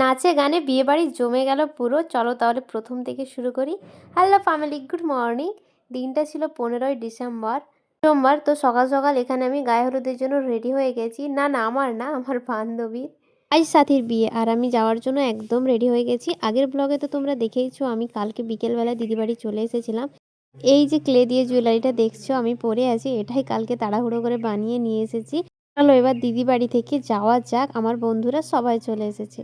নাচে গানে বিয়ে বাড়ি জমে গেল পুরো। চলো তাহলে প্রথম থেকে শুরু করি। হ্যালো ফ্যামিলি গুড মর্নিং দিনটা ছিল পনেরোই ডিসেম্বর। সোমবার, তো সকাল সকাল এখানে আমি গায়ে হলুদের জন্য রেডি হয়ে গেছি। না না, আমার না, আমার বান্ধবীর। আজ সাথীর বিয়ে, আর আমি যাওয়ার জন্য একদম রেডি হয়ে গেছি। আগের ব্লগে তো তোমরা দেখেইছো, আমি কালকে বিকেলবেলায় দিদি বাড়ি চলে এসেছিলাম। এই যে ক্লে দিয়ে জুয়েলারিটা দেখছ, আমি পরে আছি, এটাই কালকে তাড়াহুড়ো করে বানিয়ে নিয়ে এসেছি। চলো এবার দিদি বাড়ি থেকে যাওয়া যাক, আমার বন্ধুরা সবাই চলে এসেছে।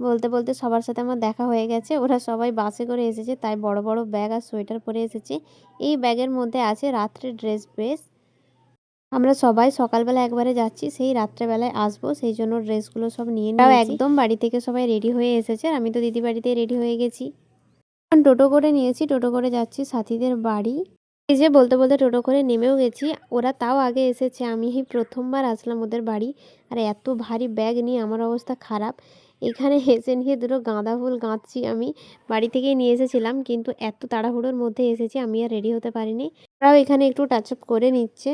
বলতে বলতে সবার সাথে আমার দেখা হয়ে গেছে। ওরা সবাই বাসে করে এসেছে তাই বড় বড় ব্যাগ আর সোয়েটার পরে এসেছে। এই ব্যাগের মধ্যে আছে রাত্রে ড্রেস বেস। আমরা সবাই সকালবেলা একবারে যাচ্ছি সেই রাত্রেবেলায় আসব সেই জন্য ড্রেসগুলো সব নিয়ে নিয়ে একদম বাড়ি থেকে সবাই রেডি হয়ে এসেছে আর আমি তো দিদি বাড়িতে রেডি হয়ে গেছি। এখন টোটো করে নিয়েছি টোটো করে যাচ্ছি সাথীদের বাড়ি। এই যে বলতে বলতে টোটো করে নেমেও গেছি ওরা তাও আগে এসেছে আমি প্রথমবার আসলাম ওদের বাড়ি। আর এত ভারী ব্যাগ নিয়ে আমার অবস্থা খারাপ। এখানে এসে নিয়ে দুটো গাঁদা ফুল গাঁথছি আমি। বাড়ি থেকেই নিয়ে এসেছিলাম, কিন্তু এত তাড়াহুড়োর মধ্যে এসেছি, আমি আর রেডি হতে পারিনি। ওরাও এখানে একটু টাচ আপ করে নিচ্ছে।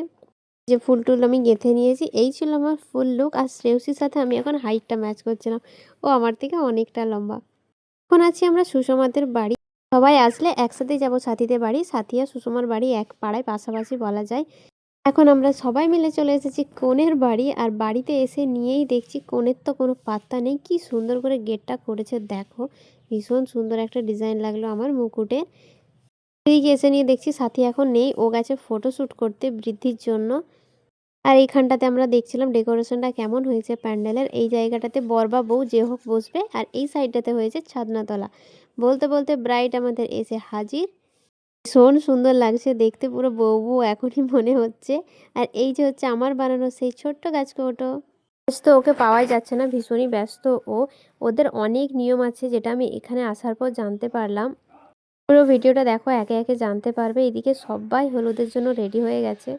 যে ফুল টুল আমি গেঁথে নিয়েছি, এই ছিল আমার ফুল লুক আর শ্রেয়সীর সাথে আমি এখন হাইটটা ম্যাচ করছিলাম। ও আমার থেকে অনেকটা লম্বা। এখন আছি আমরা সুষমাদের বাড়ি। সবাই আসলে একসাথেই যাব সাথীদের বাড়ি। সাথী আর সুষমার বাড়ি এক পাড়ায়, পাশাপাশি বলা যায়। এখন আমরা সবাই মিলে চলে এসেছি কনের বাড়ি আর বাড়িতে এসে নিয়েই দেখছি কনের তো কোনো পাত্তা নেই। কি সুন্দর করে গেটটা করেছে, দেখো। ভীষণ সুন্দর একটা ডিজাইন লাগল আমার মুকুটে। এদিকে এসে নিয়ে দেখছি সাথী এখন নেই, ও গেছে ফটোশ্যুট করতে বৃদ্ধির জন্য। আর এইখানটাতে আমরা দেখছিলাম ডেকোরেশনটা কেমন হয়েছে প্যান্ডেলের। এই জায়গাটাতে বর বা বউ যে হোক বসবে, আর এই সাইডটাতে হয়েছে ছাদনাতলা। বলতে বলতে ব্রাইট আমাদের এসে হাজির। ভীষণ সুন্দর লাগছে দেখতে পুরো বউ বউ এখনই মনে হচ্ছে। আর এই যে হচ্ছে আমার বানানো সেই ছোট্ট গাছকৌটো ব্যস্ত ওকে পাওয়াই যাচ্ছে না, ভীষণই ব্যস্ত ও। ওদের অনেক নিয়ম আছে যেটা আমি এখানে আসার পর জানতে পারলাম। পুরো ভিডিওটা দেখো, একে একে জানতে পারবে। এদিকে সবাই হলুদের জন্য রেডি হয়ে গেছে।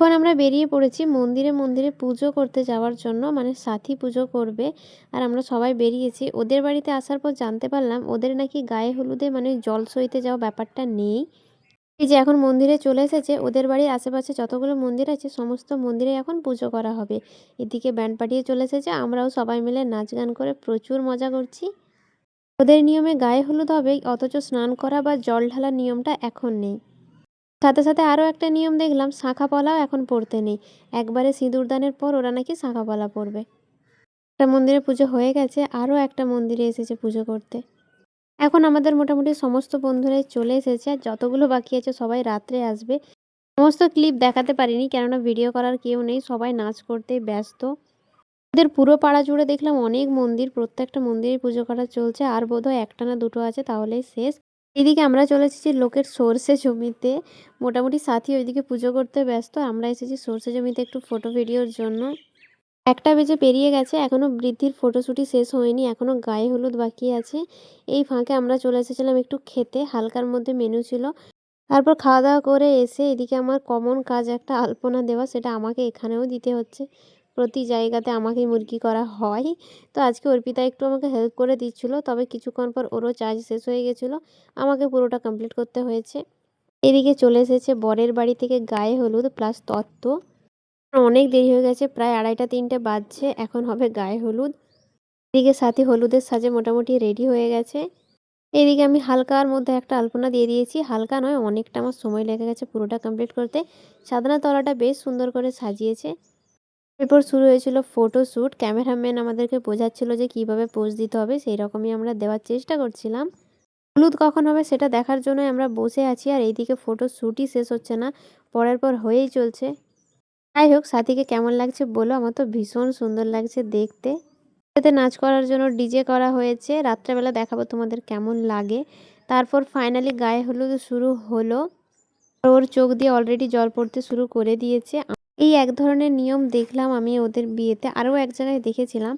এখন আমরা বেরিয়ে পড়েছি মন্দিরে মন্দিরে পুজো করতে যাওয়ার জন্য। মানে সাথী পুজো করবে। আর আমরা সবাই বেরিয়েছি। ওদের বাড়িতে আসার পর জানতে পারলাম, ওদের নাকি গায়ে হলুদে মানে জল সইতে যাওয়া ব্যাপারটা নেই। এই যে এখন মন্দিরে চলে এসেছে, ওদের বাড়ির আশেপাশে যতগুলো মন্দির আছে, সমস্ত মন্দিরে এখন পুজো করা হবে। এদিকে ব্যান্ড পাঠিয়ে চলে এসেছে, আমরাও সবাই মিলে নাচ গান করে প্রচুর মজা করছি। ওদের নিয়মে গায়ে হলুদ হবে, অথচ স্নান করা বা জল ঢালার নিয়মটা এখন নেই। সাথে সাথে আরও একটা নিয়ম দেখলাম, শাঁখা পলাও এখন পড়তে নেই। একবারে সিঁদুরদানের পর ওরা নাকি শাঁখা পলা পড়বে। একটা মন্দিরে পুজো হয়ে গেছে, আরও একটা মন্দিরে এসেছে পুজো করতে। এখন আমাদের মোটামুটি সমস্ত বন্ধুরাই চলে এসেছে, আর যতগুলো বাকি আছে সবাই রাত্রে আসবে। সমস্ত ক্লিপ দেখাতে পারিনি, কেননা ভিডিও করার কেউ নেই, সবাই নাচ করতে ব্যস্ত। ওদের পুরো পাড়া জুড়ে দেখলাম অনেক মন্দির, প্রত্যেকটা মন্দিরে পুজো করা চলছে, আর বোধহয় একটা না দুটো আছে, তাহলেই শেষ। এদিকে আমরা চলে এসেছি লোকের সর্ষে জমিতে। মোটামুটি সাথী ওইদিকে পুজো করতে ব্যস্ত। আমরা এসেছি সর্ষে জমিতে একটু ফটো ভিডিওর জন্য। একটা বেজে পেরিয়ে গেছে। এখনও বৃদ্ধির ফটোশ্যুটই শেষ হয়নি। এখনও গায়ে হলুদ বাকি আছে। এই ফাঁকে আমরা চলে এসেছিলাম একটু খেতে। হালকার মধ্যে মেনু ছিল। তারপর খাওয়া দাওয়া করে এসে এদিকে আমার কমন কাজ একটা আলপনা দেওয়া। সেটা আমাকে এখানেও দিতে হচ্ছে। প্রতি জায়গাতে আমাকেই মুরগি করা হয়। তো আজকে অর্পিতা একটু আমাকে হেল্প করে দিচ্ছিল, তবে কিছুক্ষণ পর ওরও চার্জ শেষ হয়ে গেছিল। আমাকে পুরোটা কমপ্লিট করতে হয়েছে। এদিকে চলে এসেছে বরের বাড়ি থেকে গায়ে হলুদ প্লাস তত্ত্ব। অনেক দেরি হয়ে গেছে, প্রায় আড়াইটা তিনটে বাজছে, এখন হবে গায়ে হলুদ। এদিকে সাথী হলুদের সাজে মোটামুটি রেডি হয়ে গেছে। এদিকে আমি হালকার মধ্যে একটা আলপনা দিয়ে দিয়েছি। হালকা নয়, অনেকটা আমার সময় লেগে গেছে পুরোটা কমপ্লিট করতে। সাদনা তলাটা বেশ সুন্দর করে সাজিয়েছে। এরপর শুরু হয়েছিল ফটোশ্যুট ক্যামেরাম্যান আমাদেরকে বোঝাচ্ছিল যে কীভাবে পোজ দিতে হবে সেই রকমই আমরা দেওয়ার চেষ্টা করছিলাম। হলুদ কখন হবে সেটা দেখার জন্যই আমরা বসে আছি, আর এইদিকে ফটো শ্যুটই শেষ হচ্ছে না, পরের পর হয়েই চলছে। যাই হোক, সাথীকে কেমন লাগছে বলো, আমার তো ভীষণ সুন্দর লাগছে দেখতে। এতে নাচ করার জন্য ডিজে করা হয়েছে, রাত্রেবেলা দেখাবো তোমাদের কেমন লাগে। তারপর ফাইনালি গায়ে হলুদ শুরু হলো। ওর চোখ দিয়ে অলরেডি জল পড়তে শুরু করে দিয়েছে। এই এক ধরনের নিয়ম দেখলাম আমি ওদের বিয়েতে। আরও এক জায়গায় দেখেছিলাম,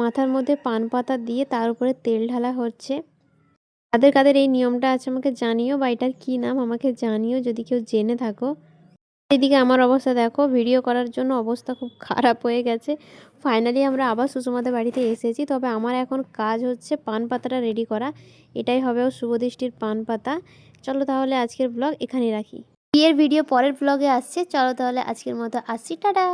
মাথার মধ্যে পান পাতা দিয়ে তার উপরে তেল ঢালা হচ্ছে। কাদের কাদের এই নিয়মটা আছে আমাকে জানিও বা এটার কী নাম আমাকে জানিও যদি কেউ জেনে থাকো। এদিকে আমার অবস্থা দেখো, ভিডিও করার জন্য অবস্থা খুব খারাপ হয়ে গেছে। ফাইনালি আমরা আবার সুষমাদের বাড়িতে এসেছি, তবে আমার এখন কাজ হচ্ছে পান পাতাটা রেডি করা। এটাই হবে ও শুভদৃষ্টির পান পাতা। চলো তাহলে আজকের ব্লগ এখানেই রাখি। বিয়ের ভিডিও পরের ব্লগে আসছে। চলো তাহলে আজকের মতো আসছি। টাটা!